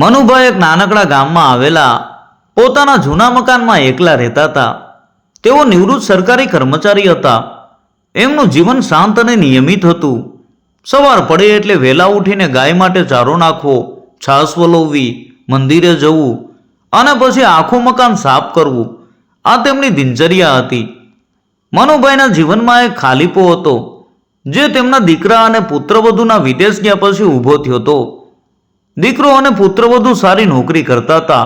મનુભાઈ એક નાનકડા ગામમાં આવેલા, પોતાના જૂના મકાનમાં એકલા રહેતા હતા. તેઓ નિવૃત્ત સરકારી કર્મચારી હતા. એમનું જીવન શાંત અને નિયમિત હતું. સવાર પડે એટલે વહેલા ઉઠીને ગાય માટે ચારો નાખવો, છાસ વલોવવી, મંદિરે જવું અને પછી આખું મકાન સાફ કરવું. આ તેમની દિનચર્યા હતી. મનુભાઈના જીવનમાં એક ખાલીપો હતો, જે તેમના દીકરા અને પુત્રવધુના વિદેશ ગયા પછી ઊભો થયો હતો. દીકરો અને પુત્રવધુ સારી નોકરી કરતા હતા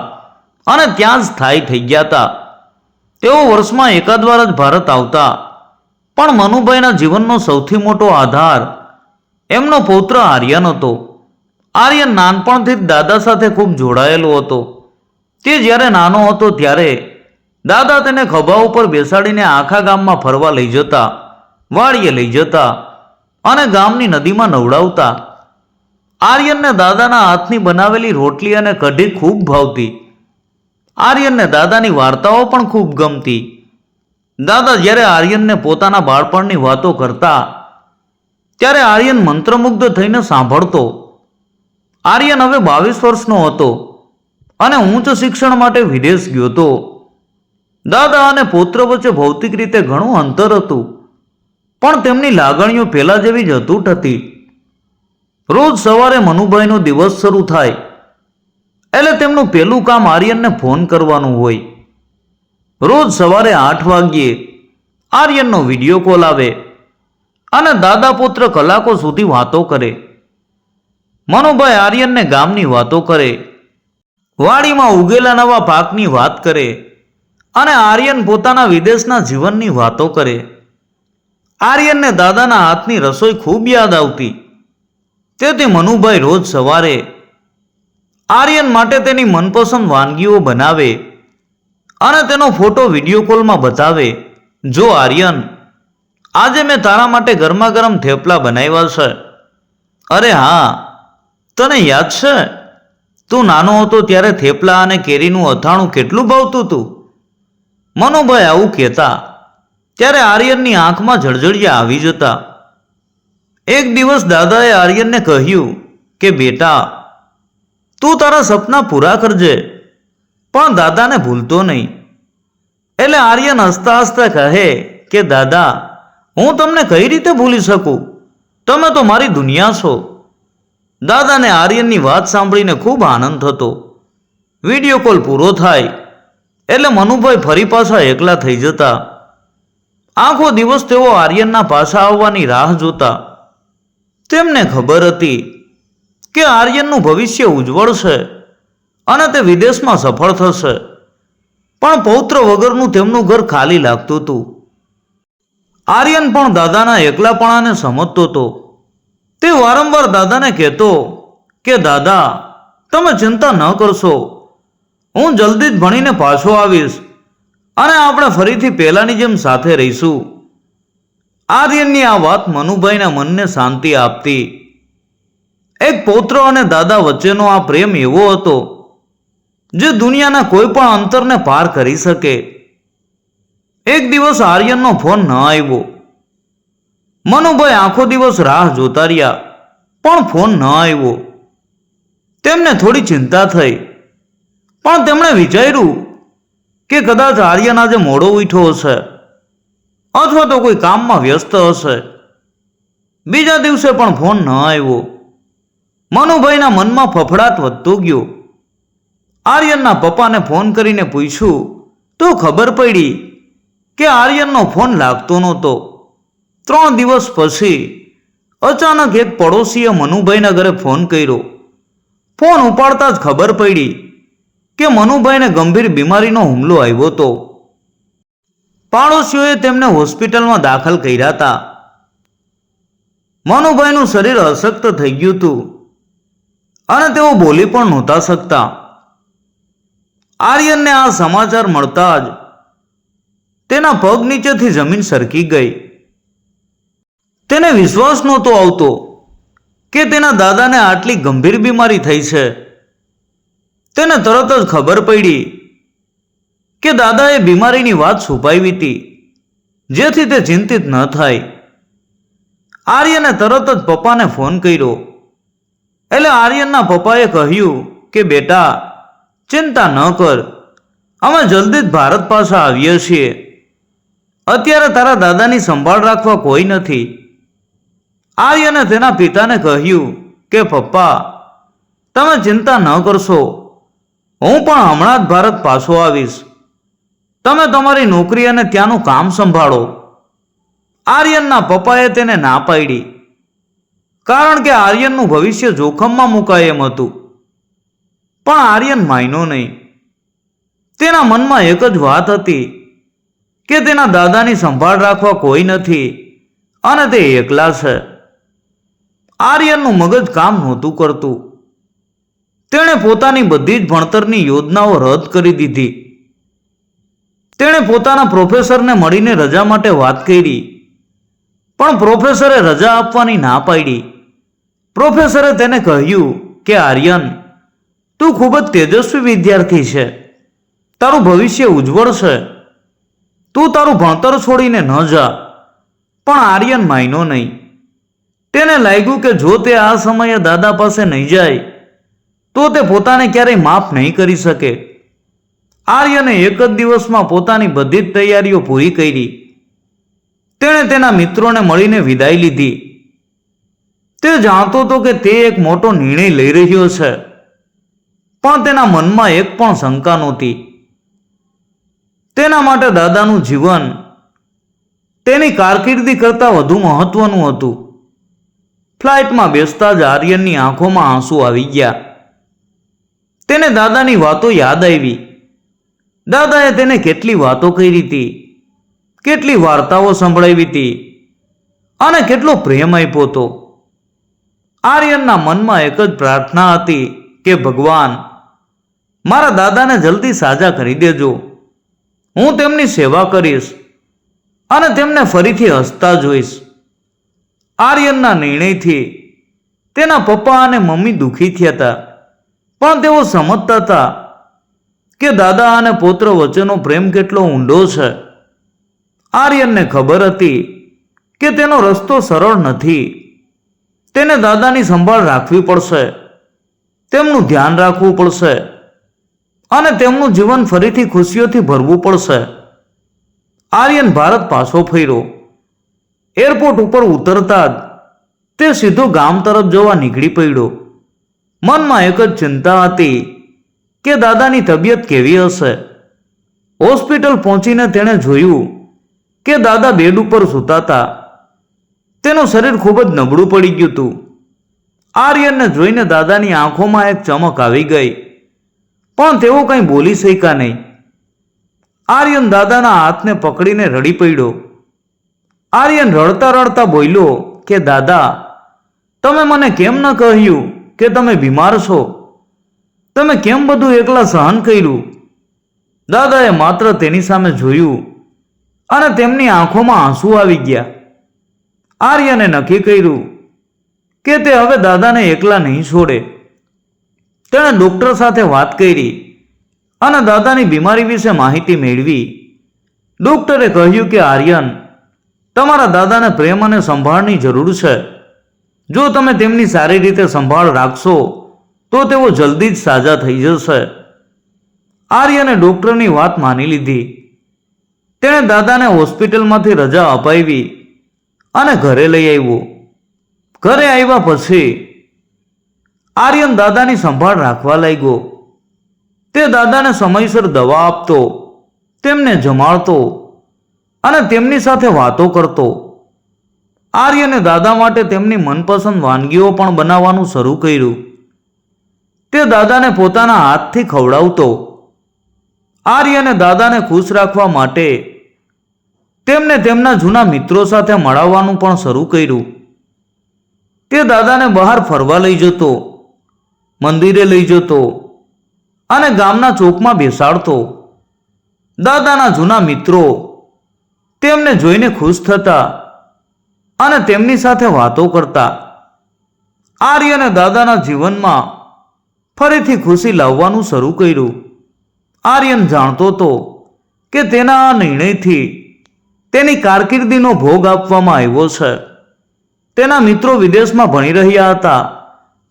અને ત્યાં જ સ્થાયી થઈ ગયા હતા. તેઓ વર્ષમાં એકાદ વાર જ ભારત આવતા. પણ મનુભાઈના જીવનનો સૌથી મોટો આધાર એમનો પૌત્ર આર્યન હતો. આર્યન નાનપણથી જ દાદા સાથે ખૂબ જોડાયેલો હતો. તે જ્યારે નાનો હતો ત્યારે દાદા તેને ખભા ઉપર બેસાડીને આખા ગામમાં ફરવા લઈ જતા, વાડીએ લઈ જતા અને ગામની નદીમાં નવડાવતા. આર્યનને દાદાના હાથની બનાવેલી રોટલી અને કઢી ખૂબ ભાવતી. આર્યનને દાદાની વાર્તાઓ પણ ખૂબ ગમતી. દાદા જ્યારે આર્યનને પોતાના બાળપણની વાતો કરતા, ત્યારે આર્યન મંત્રમુગ્ધ થઈને સાંભળતો, આર્યન હવે બાવીસ વર્ષનો હતો અને ઉચ્ચ શિક્ષણ માટે વિદેશ ગયો હતો. દાદા અને પુત્ર વચ્ચે ભૌતિક રીતે ઘણું અંતર હતું, પણ તેમની લાગણીઓ પહેલાં જેવી જ અતૂટ હતી. રોજ સવારે મનુભાઈનો દિવસ શરૂ થાય. એટલે તેમનું પહેલું કામ આર્યનને ફોન કરવાનું હોય. રોજ સવારે આઠ વાગ્યે આર્યનનો વીડિયો કોલ આવે અને દાદા પુત્ર કલાકો સુધી વાતો કરે. મનુભાઈ આર્યનને ગામની વાતો કરે. વાડીમાં ઉગેલા નવા પાકની વાત કરે અને આર્યન પોતાના વિદેશના જીવનની વાતો કરે. આર્યનને દાદાના હાથની રસોઈ ખૂબ યાદ આવતી. તેથી મનુભાઈ રોજ સવારે આર્યન માટે તેની મનપસંદ વાનગીઓ બનાવે અને તેનો ફોટો વીડિયો કોલમાં બતાવે, જો આર્યન, આજે મેં તારા માટે ગરમા ગરમ થેપલા બનાવ્યા છે. અરે હા, તને યાદ છે? તું નાનો હતો ત્યારે થેપલા અને કેરીનું અથાણું કેટલું ભાવતું હતું? મનુભાઈ આવું કહેતા, ત્યારે આર્યનની આંખમાં જળજળિયા આવી જતા એક દિવસ દાદાએ આર્યનને કહ્યું કે, બેટા, તું તારા સપના પૂરા કરજે, પણ દાદાને ભૂલતો નહીં. એટલે આર્યન હસતા હસતા કહે કે, દાદા, હું તમને કઈ રીતે ભૂલી શકું? તમે તો મારી દુનિયા છો. દાદાને આર્યનની વાત સાંભળીને ખૂબ આનંદ થતો. વીડિયો કોલ પૂરો થાય, એટલે મનુભાઈ ફરી પાછા એકલા થઈ જતા. આખો દિવસ તેઓ આર્યનના પાછા આવવાની રાહ જોતા. તેમને ખબર હતી કે આર્યનનું ભવિષ્ય ઉજ્જવળ છે અને તે વિદેશમાં સફળ થશે. પણ પૌત્ર વગરનું તેમનું ઘર ખાલી લાગતું હતું. આર્યન પણ દાદાના એકલાપણાને સમજતો હતો. તે વારંવાર દાદાને કહેતો કે, દાદા, તમે ચિંતા ન કરશો. હું જલ્દી જ ભણીને પાછો આવીશ અને આપણે ફરીથી પહેલાંની જેમ સાથે રહીશું. આર્યનની આ વાત મનુભાઈના મનને શાંતિ આપતી. એક પૌત્ર અને દાદા વચ્ચેનો આ પ્રેમ એવો હતો, જે દુનિયાના કોઈ પણ અંતરને પાર કરી શકે. એક દિવસ આર્યનનો ફોન ન આવ્યો. મનુભાઈ આખો દિવસ રાહ જોતા રહ્યા, પણ ફોન ન આવ્યો. તેમને થોડી ચિંતા થઈ, પણ તેમણે વિચાર્યું કે કદાચ આર્યન આજે મોડો ઉઠ્યો હશે. અથવા તો કોઈ કામમાં વ્યસ્ત હશે. બીજા દિવસે પણ ફોન ન આવ્યો. મનુભાઈના મનમાં ફફડાટ વધતો ગયો. આર્યનના પપ્પાને ફોન કરીને પૂછ્યું, તો ખબર પડી કે આર્યનનો ફોન લાગતો નહોતો. ત્રણ દિવસ પછી અચાનક એક પડોશીએ મનુભાઈના ઘરે ફોન કર્યો. ફોન ઉપાડતા જ ખબર પડી કે મનુભાઈને ગંભીર બીમારીનો હુમલો આવ્યો હતો. પાડોશીઓએ તેમને હોસ્પિટલમાં દાખલ કર્યા હતા. મનુભાઈનું શરીર અશક્ત થઈ ગયું હતું અને તેઓ બોલી પણ નહોતા શકતા. આર્યનને આ સમાચાર મળતા જ તેના પગ નીચેથી જમીન સરકી ગઈ. તેને વિશ્વાસ નહોતો આવતો કે તેના દાદાને આટલી ગંભીર બીમારી થઈ છે. તેને તરત જ ખબર પડી કે દાદાએ બીમારીની વાત છુપાવી હતી, જેથી તે ચિંતિત ન થાય. આર્યને તરત જ પપ્પાને ફોન કર્યો. એટલે આર્યનના પપ્પાએ કહ્યું કે, બેટા, ચિંતા ન કર. અમે જલ્દી જ ભારત પાછા આવીએ છીએ. અત્યારે તારા દાદાની સંભાળ રાખવા કોઈ નથી. આર્યને તેના પિતાને કહ્યું કે, પપ્પા, તમે ચિંતા ન કરશો. હું પણ હમણાં જ ભારત પાછો આવીશ. તમે તમારી નોકરી અને ત્યાંનું કામ સંભાળો. આર્યનના પપ્પાએ તેને ના પાડી. કારણ કે આર્યનનું ભવિષ્ય જોખમમાં મુકાય એમ હતું. પણ આર્યન માન્યો નહીં. તેના મનમાં એક જ વાત હતી કે તેના દાદાની સંભાળ રાખવા કોઈ નથી અને તે એકલા છે. આર્યનનું મગજ કામ નહોતું કરતું. તેણે પોતાની બધી જ ભણતરની યોજનાઓ રદ કરી દીધી. તેણે પોતાના પ્રોફેસરને મળીને રજા માટે વાત કરી. પણ પ્રોફેસરે રજા આપવાની ના પાડી. પ્રોફેસરે તેને કહ્યું કે, આર્યન, તું ખૂબ જ તેજસ્વી વિદ્યાર્થી છે. તારું ભવિષ્ય ઉજ્જવળ છે. તું તારું ભણતર છોડીને ન જા. પણ આર્યન માન્યો નહીં. તેને લાગ્યું કે જો તે આ સમયે દાદા પાસે નહીં જાય, તો તે પોતાને ક્યારેય માફ નહીં કરી શકે. આર્યને એક જ દિવસમાં પોતાની બધી જ તૈયારીઓ પૂરી કરી. તેણે તેના મિત્રોને મળીને વિદાય લીધી. તે જાણતો હતો કે તે એક મોટો નિર્ણય લઈ રહ્યો છે, પણ તેના મનમાં એક પણ શંકા નહોતી. તેના માટે દાદાનું જીવન, તેની કારકિર્દી કરતાં વધુ મહત્વનું હતું. ફ્લાઇટમાં બેસતા જ આર્યનની આંખોમાં આંસુ આવી ગયા. તેને દાદાની વાતો યાદ આવી. દાદાએ તેને કેટલી વાતો કરી હતી, કેટલી વાર્તાઓ સંભળાવી હતી અને કેટલો પ્રેમ આપ્યો હતો. આર્યનના મનમાં એક જ પ્રાર્થના હતી કે, ભગવાન, મારા દાદાને જલ્દી સાજા કરી દેજો. હું તેમની સેવા કરીશ અને તેમને ફરીથી હસતા જોઈશ. આર્યનના નિર્ણયથી તેના પપ્પા અને મમ્મી દુઃખી થયા હતા, પણ તેઓ સમજતા હતા કે દાદા અને પુત્ર વચ્ચેનો પ્રેમ કેટલો ઊંડો છે? આર્યનને ખબર હતી કે તેનો રસ્તો સરળ નથી. તેને દાદાની સંભાળ રાખવી પડશે. તેમનું ધ્યાન રાખવું પડશે. અને તેમનું જીવન ફરીથી ખુશીઓથી ભરવું પડશે. આર્યન ભારત પાછો ફર્યો. એરપોર્ટ ઉપર ઉતરતા જ તે સીધો ગામ તરફ જવા નીકળી પડ્યો. મનમાં એક જ ચિંતા હતી કે દાદાની તબિયત કેવી હશે? હોસ્પિટલ પહોંચીને તેણે જોયું કે દાદા બેડ ઉપર સૂતાતા. તેનું શરીર ખૂબ જ નબળું પડી ગયું હતું. આર્યનને જોઈને દાદાની આંખોમાં એક ચમક આવી ગઈ. પણ તેઓ કંઈ બોલી શક્યા નહીં. આર્યન દાદાના હાથને પકડીને રડી પડ્યો. આર્યન રડતા રડતા બોલ્યો કે, દાદા, તમે મને કેમ ન કહ્યું કે તમે બીમાર છો? તમે કેમ બધું એકલા સહન કર્યું? દાદાએ માત્ર તેની સામે જોયું અને તેમની આંખોમાં આંસુ આવી ગયા. આર્યને નક્કી કર્યું કે તે હવે દાદાને એકલા નહીં છોડે. તેણે ડોક્ટર સાથે વાત કરી અને દાદાની બીમારી વિશે માહિતી મેળવી. ડોક્ટરે કહ્યું કે આર્યન, તમારા દાદાને પ્રેમ અને સંભાળની જરૂર છે. જો તમે તેમની સારી રીતે સંભાળ રાખશો તો તેઓ જલ્દી જ સાજા થઈ જશે. આર્યને ડોક્ટરની વાત માની લીધી. તેણે દાદાને હોસ્પિટલમાંથી રજા અપાવી અને ઘરે લઈ આવ્યો. ઘરે આવ્યા પછી આર્યન દાદાની સંભાળ રાખવા લાગ્યો. તે દાદાને સમયસર દવા આપતો, તેમને જમાડતો અને તેમની સાથે વાતો કરતો. આર્યને દાદા માટે તેમની મનપસંદ વાનગીઓ પણ બનાવવાનું શરૂ કર્યું. તે દાદાને પોતાના હાથથી ખવડાવતો. આર્યને દાદાને ખુશ રાખવા માટે તેમને તેમના જૂના મિત્રો સાથે મળાવવાનું પણ શરૂ કર્યું. તે દાદાને બહાર ફરવા લઈ જતો, મંદિરે લઈ જતો અને ગામના ચોકમાં બેસાડતો. દાદાના જૂના મિત્રો તેમને જોઈને ખુશ થતા અને તેમની સાથે વાતો કરતા. આર્યને દાદાના જીવનમાં ફરીથી ખુશી લાવવાનું શરૂ કર્યું. આર્યન જાણતો હતો કે તેના આ નિર્ણયથી તેની કારકિર્દીનો ભોગ આપવામાં આવ્યો છે. તેના મિત્રો વિદેશમાં ભણી રહ્યા હતા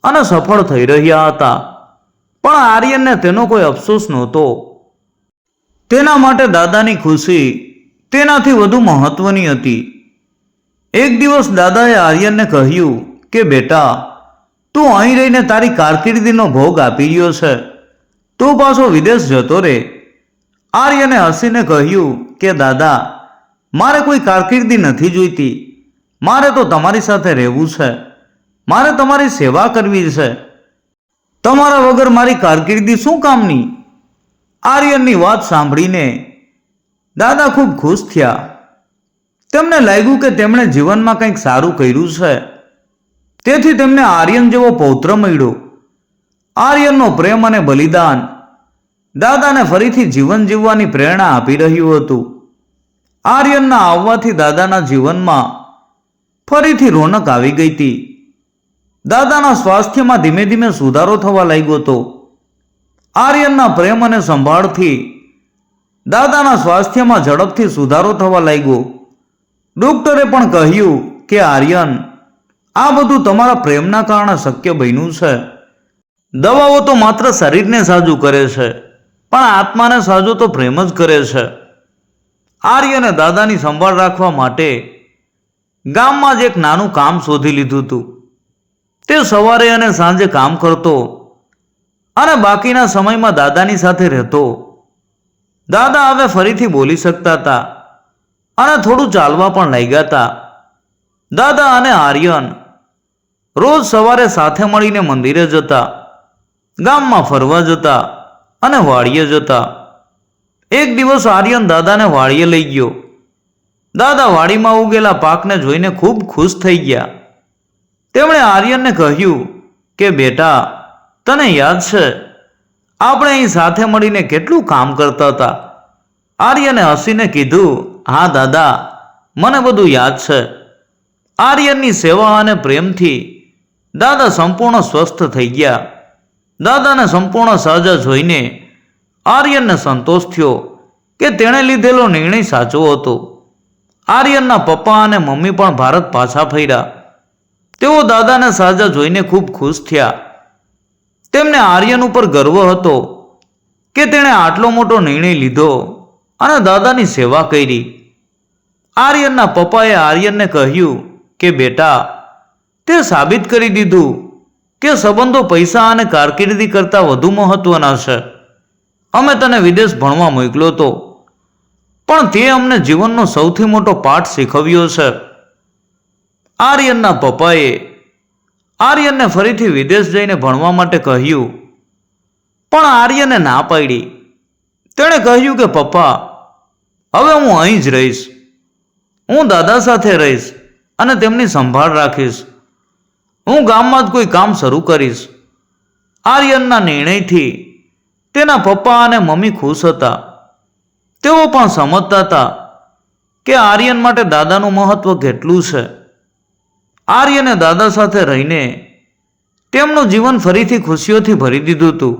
અને સફળ થઈ રહ્યા હતા. પણ આર્યનને તેનો કોઈ અફસોસ નહોતો. તેના માટે દાદાની ખુશી તેનાથી વધુ મહત્વની હતી. એક દિવસ દાદાએ આર્યનને કહ્યું કે, બેટા તું અહીં રહીને તારી કારકિર્દીનો ભોગ આપી રહ્યો છે. તું પાછો વિદેશ જતો રે. આર્યને હસીને કહ્યું કે, દાદા, મારે કોઈ કારકિર્દી નથી જોઈતી. મારે તો તમારી સાથે રહેવું છે. મારે તમારી સેવા કરવી છે. તમારા વગર મારી કારકિર્દી શું કામની? આર્યનની વાત સાંભળીને દાદા ખૂબ ખુશ થયા. તેમને લાગ્યું કે તેમણે જીવનમાં કંઈક સારું કર્યું છે. તેથી તેમને આર્યન જેવો પૌત્ર મળ્યો. આર્યનનો પ્રેમ અને બલિદાન દાદાને ફરીથી જીવન જીવવાની પ્રેરણા આપી રહ્યું હતું. આર્યનના આવવાથી દાદાના જીવનમાં ફરીથી રોનક આવી ગઈ હતી. દાદાના સ્વાસ્થ્યમાં ધીમે ધીમે સુધારો થવા લાગ્યો હતો. આર્યનના પ્રેમ અને સંભાળથી દાદાના સ્વાસ્થ્યમાં ઝડપથી સુધારો થવા લાગ્યો. ડોક્ટરે પણ કહ્યું કે આર્યન આ બધું તમારા પ્રેમના કારણે શક્ય બન્યું છે. દવાઓ તો માત્ર શરીરને સાજું કરે છે, પણ આત્માને સાજુ તો પ્રેમ જ કરે છે. આર્યને દાદાની સંભાળ રાખવા માટે ગામમાં જ એક નાનું કામ શોધી લીધું હતું. તે સવારે અને સાંજે કામ કરતો અને બાકીના સમયમાં દાદાની સાથે રહેતો. દાદા હવે ફરીથી બોલી શકતા હતા અને થોડું ચાલવા પણ લાગ્યા હતા. દાદા અને આર્યન રોજ સવારે સાથે મળીને મંદિરે જતા, ગામમાં ફરવા જતા અને વાડીએ જતા. એક દિવસ આર્યન દાદાને વાડીએ લઈ ગયો. દાદા વાડીમાં ઉગેલા પાકને જોઈને ખૂબ ખુશ થઈ ગયા. તેમણે આર્યનને કહ્યું કે, બેટા, તને યાદ છે, આપણે અહીં સાથે મળીને કેટલું કામ કરતા હતા. આર્યને હસીને કીધું, હા, દાદા, મને બધું યાદ છે. આર્યનની સેવા અને પ્રેમથી દાદા સંપૂર્ણ સ્વસ્થ થઈ ગયા. દાદાને સંપૂર્ણ સહજા જોઈને આર્યનને સંતોષ થયો કે તેણે લીધેલો નિર્ણય સાચો હતો. આર્યનના પપ્પા અને મમ્મી પણ ભારત પાછા ફર્યા. તેઓ દાદાને સાજા જોઈને ખૂબ ખુશ થયા. તેમને આર્યન ઉપર ગર્વ હતો કે તેણે આટલો મોટો નિર્ણય લીધો અને દાદાની સેવા કરી. આર્યનના પપ્પાએ આર્યનને કહ્યું કે, બેટા તે સાબિત કરી દીધું કે સંબંધો પૈસા અને કારકિર્દી કરતાં વધુ મહત્વના છે. અમે તને વિદેશ ભણવા મોકલ્યો તો. પણ તે અમને જીવનનો સૌથી મોટો પાઠ શીખવ્યો છે. આર્યનના પપ્પાએ આર્યનને ફરીથી વિદેશ જઈને ભણવા માટે કહ્યું. પણ આર્યને ના પાડી. તેણે કહ્યું કે, પપ્પા, હવે હું અહીં જ રહીશ. હું દાદા સાથે રહીશ અને તેમની સંભાળ રાખીશ. હું ગામમાં જ કોઈ કામ શરૂ કરીશ. આર્યનના નિર્ણયથી તેના પપ્પા અને મમ્મી ખુશ હતા. તેઓ પણ સમજતા હતા કે આર્યન માટે દાદાનું મહત્વ કેટલું છે. આર્યને દાદા સાથે રહીને તેમનું જીવન ફરીથી ખુશીઓથી ભરી દીધું હતું.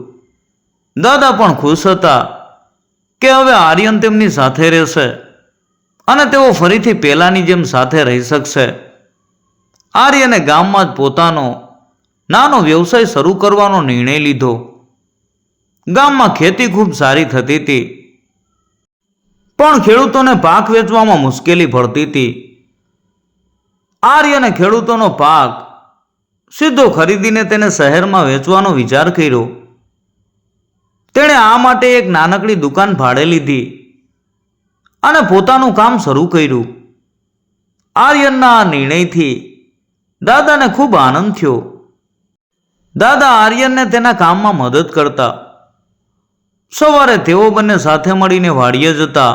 દાદા પણ ખુશ હતા કે હવે આર્યન તેમની સાથે રહેશે અને તેઓ ફરીથી પહેલાંની જેમ સાથે રહી શકશે. આર્યને ગામમાં જ પોતાનો નાનો વ્યવસાય શરૂ કરવાનો નિર્ણય લીધો. ગામમાં ખેતી ખૂબ સારી થતી હતી. પણ ખેડૂતોને પાક વેચવામાં મુશ્કેલી પડતી હતી. આર્યને ખેડૂતોનો પાક સીધો ખરીદીને તેને શહેરમાં વેચવાનો વિચાર કર્યો. તેણે આ માટે એક નાનકડી દુકાન ભાડે લીધી અને પોતાનું કામ શરૂ કર્યું. આર્યનના આ નિર્ણયથી દાદાને ખૂબ આનંદ થયો. દાદા આર્યનને તેના કામમાં મદદ કરતા. સવારે તેઓ બંને સાથે મળીને વાડીએ જતા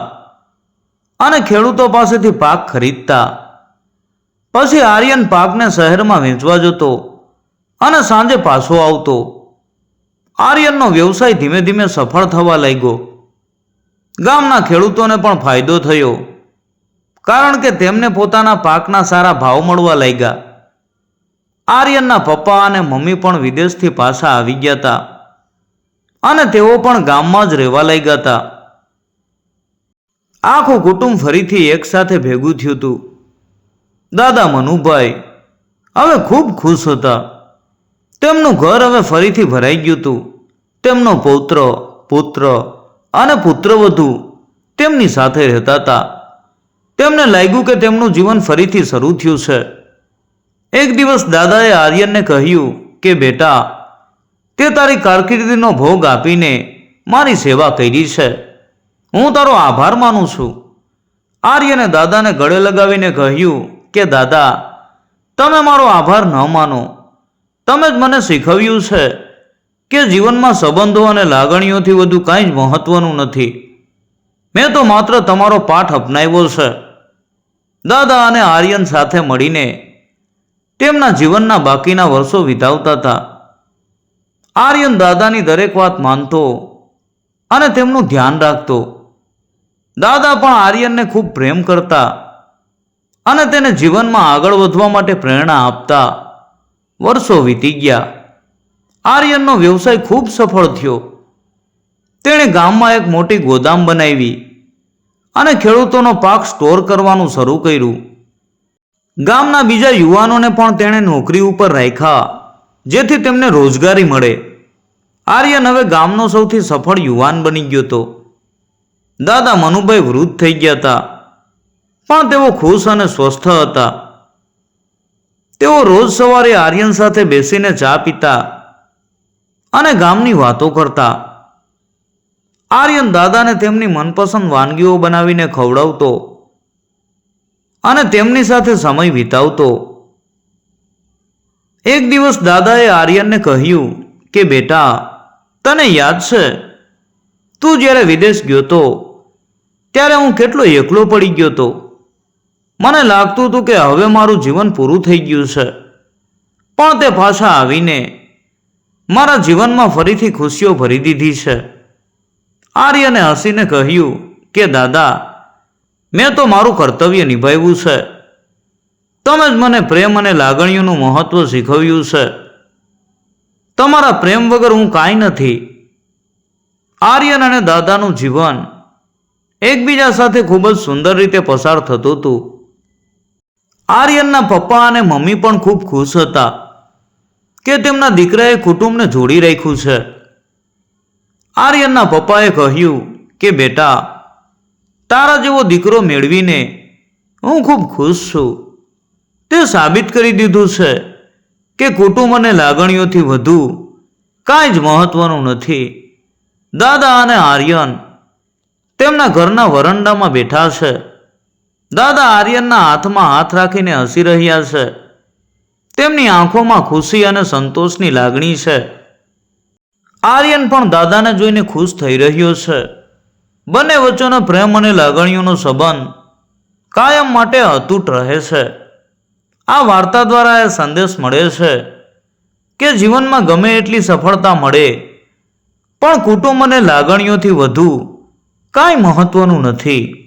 અને ખેડૂતો પાસેથી પાક ખરીદતા. પછી આર્યન પાકને શહેરમાં વેચવા જતો અને સાંજે પાછો આવતો. આર્યનનો વ્યવસાય ધીમે ધીમે સફળ થવા લાગ્યો. ગામના ખેડૂતોને પણ ફાયદો થયો. કારણ કે તેમને પોતાના પાકના સારા ભાવ મળવા લાગ્યા. આર્યનના પપ્પા અને મમ્મી પણ વિદેશથી પાછા આવી ગયા હતા અને તેઓ પણ ગામમાં જ રહેવા લાગ્યા હતા આખું કુટુંબ ફરીથી એકસાથે ભેગું થયું હતું. દાદા મનુભાઈ હવે ખૂબ ખુશ હતા. તેમનું ઘર હવે ફરીથી ભરાઈ ગયું હતું. તેમનો પૌત્ર, પુત્ર અને પુત્રવધુ તેમની સાથે રહેતા હતા તેમને લાગ્યું કે તેમનું જીવન ફરીથી શરૂ થયું છે. એક દિવસ દાદાએ આર્યનને કહ્યું કે, બેટા, તે તારી કારકિર્દીનો ભોગ આપીને મારી સેવા કરી છે. હું તારો આભાર માનું છું. આર્યને દાદાને ગળે લગાવીને કહ્યું કે, દાદા, તમે મારો આભાર ન માનો. તમે જ મને શીખવ્યું છે કે જીવનમાં સંબંધો અને લાગણીઓથી વધુ કાંઈ જ મહત્વનું નથી. મેં તો માત્ર તમારો પાઠ અપનાવ્યો છે. દાદા અને આર્યન સાથે મળીને તેમના જીવનના બાકીના વર્ષો વિતાવતા હતા. આર્યન દાદાની દરેક વાત માનતો અને તેમનું ધ્યાન રાખતો. દાદા પણ આર્યનને ખૂબ પ્રેમ કરતા અને તેને જીવનમાં આગળ વધવા માટે પ્રેરણા આપતા. વર્ષો વીતી ગયા. આર્યનનો વ્યવસાય ખૂબ સફળ થયો. તેણે ગામમાં એક મોટી ગોદામ બનાવી અને ખેડૂતોનો પાક સ્ટોર કરવાનું શરૂ કર્યું. ગામના બીજા યુવાનોને પણ તેણે નોકરી ઉપર રાખ્યા, જેથી તેમને રોજગારી મળે. આર્યન હવે ગામનો સૌથી સફળ યુવાન બની ગયો હતો. દાદા મનુભાઈ વૃદ્ધ થઈ ગયા હતા, પણ તેઓ ખુશ અને સ્વસ્થ હતા. તેઓ રોજ સવારે આર્યન સાથે બેસીને ચા પીતા અને ગામની વાતો કરતા. આર્યન દાદાને તેમની મનપસંદ વાનગીઓ બનાવીને ખવડાવતો અને તેમની સાથે સમય વિતાવતો. એક દિવસ દાદાએ આર્યનને કહ્યું કે, બેટા, તને યાદ છે? તું જ્યારે વિદેશ ગયો તો, ત્યારે હું કેટલો એકલો પડી ગયો તો? મને લાગતું હતું કે હવે મારું જીવન પૂરું થઈ ગયું છે. પણ તે પાછા આવીને મારા જીવનમાં ફરીથી ખુશીઓ ભરી દીધી છે. આર્યને હસીને કહ્યું કે, દાદા મેં તો મારું કર્તવ્ય નિભાવ્યું છે. તમે જ મને પ્રેમ અને લાગણીઓનું મહત્વ શીખવ્યું છે. તમારા પ્રેમ વગર હું કાંઈ નથી. આર્યન અને દાદાનું જીવન એકબીજા સાથે ખૂબ જ સુંદર રીતે પસાર થતું હતું. આર્યનના પપ્પા અને મમ્મી પણ ખૂબ ખુશ હતા કે તેમના દીકરાએ કુટુંબને જોડી રાખ્યું છે. આર્યનના પપ્પાએ કહ્યું કે, બેટા તારા જેવો દીકરો મેળવીને હું ખૂબ ખુશ છું. તે સાબિત કરી દીધું છે કે કુટુંબ અને લાગણીઓથી વધુ કાંઈ જ મહત્વનું નથી. દાદા અને આર્યન તેમના ઘરના વરંડામાં બેઠા છે. દાદા આર્યનના હાથમાં હાથ રાખીને હસી રહ્યા છે. તેમની આંખોમાં ખુશી અને સંતોષની લાગણી છે. આર્યન પણ દાદાને જોઈને ખુશ થઈ રહ્યો છે. બંને વચ્ચેનો પ્રેમ અને લાગણીઓનો સંબંધ કાયમ માટે અતૂટ રહે છે. આ વાર્તા દ્વારા એ સંદેશ મળે છે કે જીવનમાં ગમે એટલી સફળતા મળે, પણ કુટુંબ અને લાગણીઓથી વધુ કાંઈ મહત્વનું નથી.